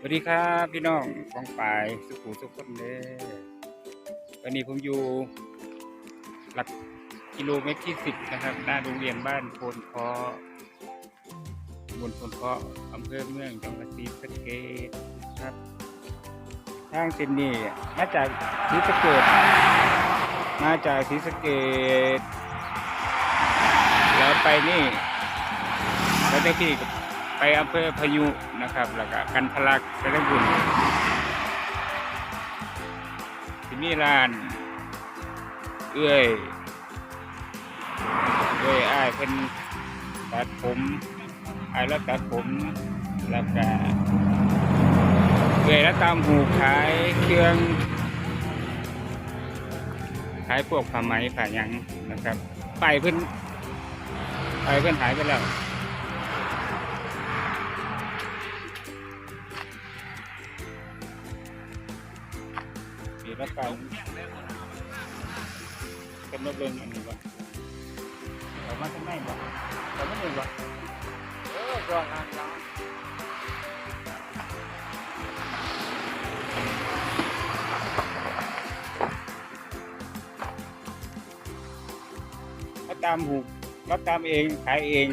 สวัสดีครับพี่น้องฟองปายสุขุสุขคนเด้อวันนี้ผมอยู่ หลักกิโลเมตรที่สิบนะครับ หน้าโรงเรียนบ้านโพนเคาะบนโพนเคาะอำเภอเมืองจังหวัดศรีสะเกษครับทางเส้นนี้มาจากศรีสะเกษมาจากศรีสะเกษแล้วไปนี่แล้วได้ที่ ไปอำเภอพายุนะครับ แล้วก็กันทลักไปได้บุญที่นี่ร้าน เอื้อยเอื้อยอ้ายเป็นตัดผมอ้ายแล้วตัดผมแล้วก็เอื้อยแล้วตามหูขายเครื่องขายพวกผ้าไหมผ้ายังนะครับ ไปเพิ่นไปเพิ่นหายไปแล้ว มีรับกาเป็นรถเรื่องอันนี้บ่เอามาทางไหนบ่เอามาหนึ่งบ่เออก่อนานแล้วมาตามหูมาตามเองขายเอง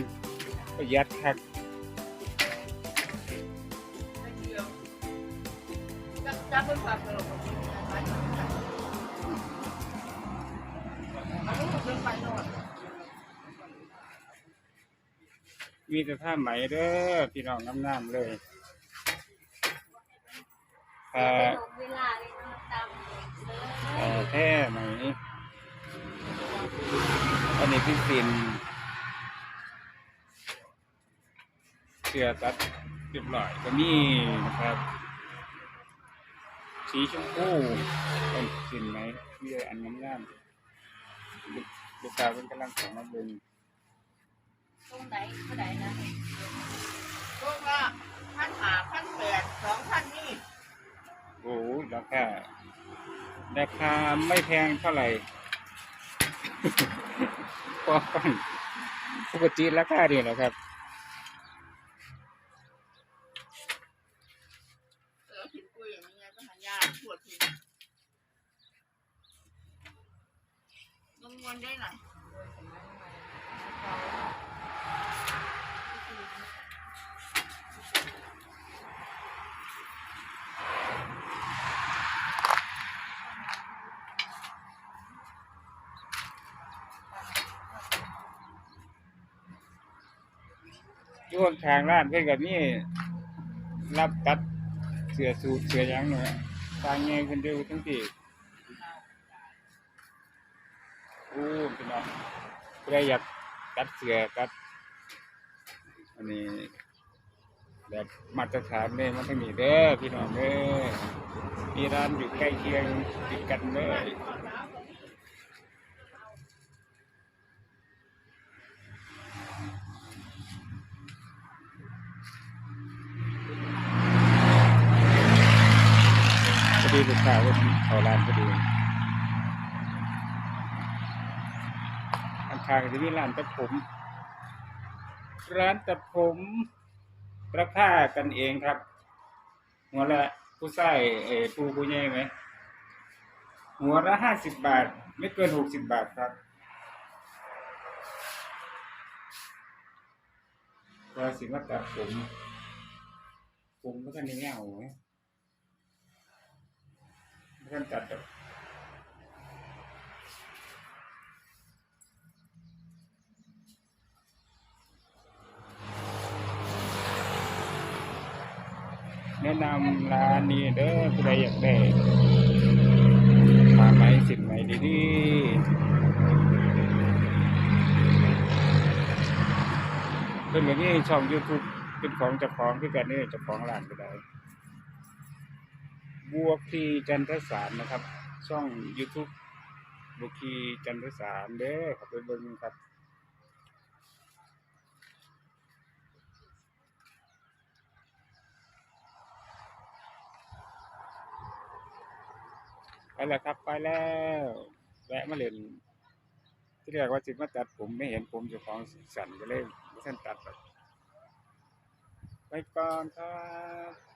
ประหยัดครับจับเป็นปากตลก อันนี้เป็นไฟนอนมีแต่ผ้าไหมเด้อพี่น้องน้ำๆเลยเอ่อเวลาเลยนะตามเอ่อแท้ไหมอันนี้พี่สินเสื้อตัดเรียบร้อยก็มีนะครับ สีชมพูเป็นสินไหมมีอันงามๆลูกลูกค้าเป็นกำลังของมาเบิ่งตรงไหนเท่าไหร่นะตรงละพันหาพันแปดสองพันนี่โอ้โหราคาราคาไม่แพงเท่าไหร่พอฟังปกติราคาดีนะครับ เออผิดกุยอย่างนี้ก็หายาป วดผิดลงวนได้หน่อยช่วงทางร้านเพื่อนกับนี่รับตัดเสือสูทเสือยังเนาะทางเงี้ยคนเดียวทั้งที่โอ้พี่น้องใครอยากกัดเสือกัด อันนี้แบบมาตรฐานเลยมันต้องมีเด้อพี่น้องเด้อมีร้านอยู่ใกล้เคียงติดกันเลย ลูกค้าว่าเขาร้านพอดีอันทางที่นี่ร้านตัดผม ร้านตัดผมราคากันเองครับหัวละผู้ใส่เออผู้ผู้ใหญ่ไหมหัวละห้าสิบบาท ไม่เกินหกสิบบาทครับว่าสิมาตัดผมผมก็กันในเงาไหม ไม่กันตัดแบบแนะนำร้านนี้เด้อผู้ใดอยากได้มาไหมสินไหมดีๆเป็นแบบนี้ช่อง YouTube เป็นของเจ้าของคือกันนี่เจ้าของร้านก็ได้ บวกทีจันทสารนะครับ ช่อง YouTube บวกทีจันทสารเด้อขับไปเบิ่งครับไปแล้วครับไปแล้วแวะมาเล่นที่เรียกว่าจิตมาตัดผมไม่เห็นผมจ้าของสั่นก็เลยไม่ทันตัดหรอกไปก่อนครับ